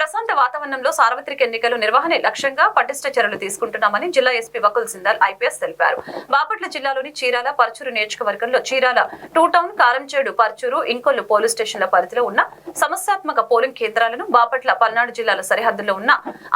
ప్రశాంత వాతావరణంలో సార్వత్రిక ఎన్నికలు నిర్వహణ లక్ష్యంగా పటిష్ట చర్యలు తీసుకుంటున్నామని జిల్లా ఎస్పీ వకుల్ సిందాల్ ఐపీఎస్ తెలిపారు. బాపట్ల జిల్లాలోని చీరాల పరచూరు నియోజకవర్గంలో Chirala two town Karamchedu Parchur Inkollu police స్టేషన్ల పరిధిలో ఉన్న సమస్యాత్మక పోలింగ్ కేంద్రాలను బాపట్ల పల్నాడు జిల్లాల సరిహద్దులో ఉన్న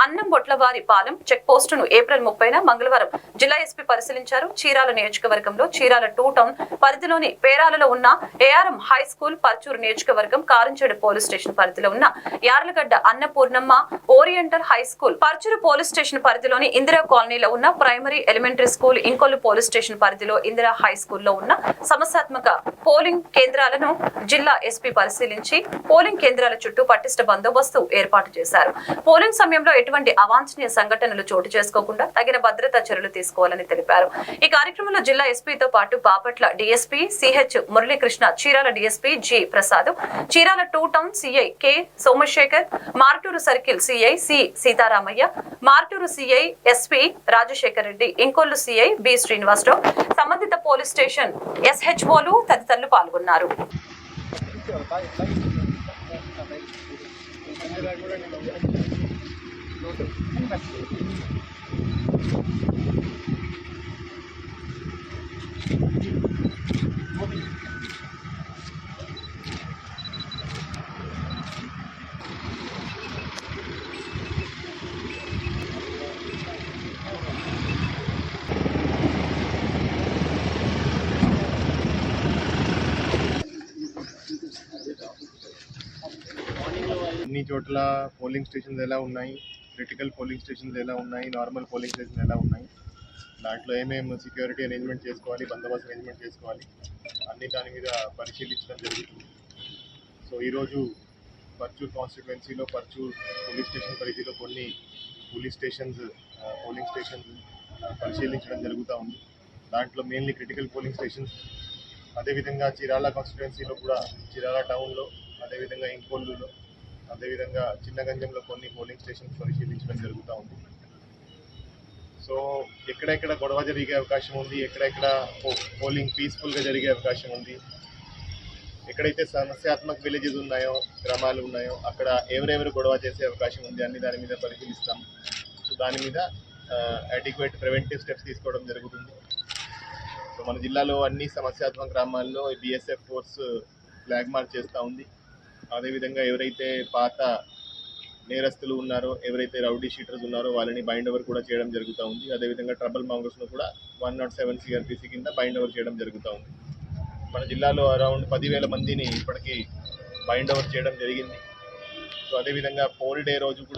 అన్నం బొట్లవారి పాలెం చెక్ పోస్టును ఏప్రిల్ ముప్పైన మంగళవారం జిల్లా ఎస్పీ పరిశీలించారు. చీరాల నియోజకవర్గంలో చీరాల టూ టౌన్ పరిధిలోని పేరాలలో ఉన్న ఏఆర్ఎం హై స్కూల్ పరచూరు నియోజకవర్గం కారంచేడు పోలీస్ స్టేషన్ పరిధిలో ఉన్న Yarlagadda Purnamma oriental high school Parchur police station పరిధిలోని ఇందిరా కాలనీలో ఉన్న primary elementary school Inkollu police station పరిధిలో ఇందిరా హై స్కూల్లో ఉన్న సమస్యాత్మక పోలింగ్ కేంద్రాలను జిల్లా ఎస్పీ పరిశీలించి పోలింగ్ కేంద్రాల చుట్టూ పటిష్ట బందోబస్తు ఏర్పాటు చేశారు. పోలింగ్ సమయంలో ఎటువంటి అవాంఛనీయ సంఘటనలు చోటు చేసుకోకుండా తగిన భద్రతా చర్యలు తీసుకోవాలని తెలిపారు. ఈ కార్యక్రమంలో జిల్లా ఎస్పీతో పాటు Bapatla DSP CH Muralikrishna Chirala DSP G Prasad Chirala two town CI K Somasekhar Martur circle CI C Sitaramaiah Martur CI SP Rajasekhar Reddy Inkollu CI B Srinivasarao సంబంధిత పోలీస్ స్టేషన్ ఎస్హెచ్ఓలు తదితరులు పాల్గొన్నారు. అన్ని చోట్ల పోలింగ్ స్టేషన్స్ ఎలా ఉన్నాయి? Critical polling stations ఎలా ఉన్నాయి? Normal polling station ఎలా ఉన్నాయి? దాంట్లో ఏమేమి సెక్యూరిటీ అరేంజ్మెంట్ చేసుకోవాలి? బందోబస్తు అరేంజ్మెంట్ చేసుకోవాలి? అన్ని దాని మీద పరిశీలించడం జరుగుతుంది. సో ఈరోజు పర్చూర్ కాన్స్టిట్యువెన్సీలో పర్చూర్ పోలీస్ స్టేషన్ పరిధిలో కొన్ని పోలీస్ స్టేషన్స్ పోలింగ్ స్టేషన్స్ పరిశీలించడం జరుగుతూ ఉంది. దాంట్లో మెయిన్లీ క్రిటికల్ పోలింగ్ స్టేషన్స్. అదేవిధంగా చీరాల కాన్స్టిట్యువెన్సీలో కూడా చీరాల టౌన్లో అదేవిధంగా ఇంకొల్లులో అదేవిధంగా చిన్నగంజంలో కొన్ని పోలింగ్ స్టేషన్స్ పరిశీలించడం జరుగుతూ ఉంది. సో ఎక్కడెక్కడ గొడవ జరిగే అవకాశం ఉంది ఎక్కడెక్కడ పో- పోలింగ్ పీస్ఫుల్గా జరిగే అవకాశం ఉంది ఎక్కడైతే సమస్యాత్మక విలేజెస్ ఉన్నాయో గ్రామాలు ఉన్నాయో అక్కడ ఎవరెవరు గొడవ చేసే అవకాశం ఉంది అన్ని దాని మీద పరిశీలిస్తాం. సో దాని మీద అడిక్వేట్ ప్రివెంటివ్ స్టెప్స్ తీసుకోవడం జరుగుతుంది. సో మన జిల్లాలో అన్ని సమస్యాత్మక గ్రామాల్లో బిఎస్ఎఫ్ ఫోర్స్ ఫ్లాగ్ మార్చ్ చేస్తూ ఉంది. అదేవిధంగా ఎవరైతే పాత నేరస్తులు ఉన్నారో ఎవరైతే రౌడీ షీటర్స్ ఉన్నారో వాళ్ళని బైండ్ ఓవర్ కూడా చేయడం జరుగుతూ ఉంది. అదేవిధంగా ట్రబుల్ మాంగర్స్ను కూడా వన్ నాట్ సెవెన్ సిఆర్పిసి కింద బైండ్ ఓవర్ చేయడం జరుగుతూ ఉంది. మన జిల్లాలో అరౌండ్ పదివేల మందిని ఇప్పటికీ బైండ్ ఓవర్ చేయడం జరిగింది. సో అదేవిధంగా పోల్ డే రోజు కూడా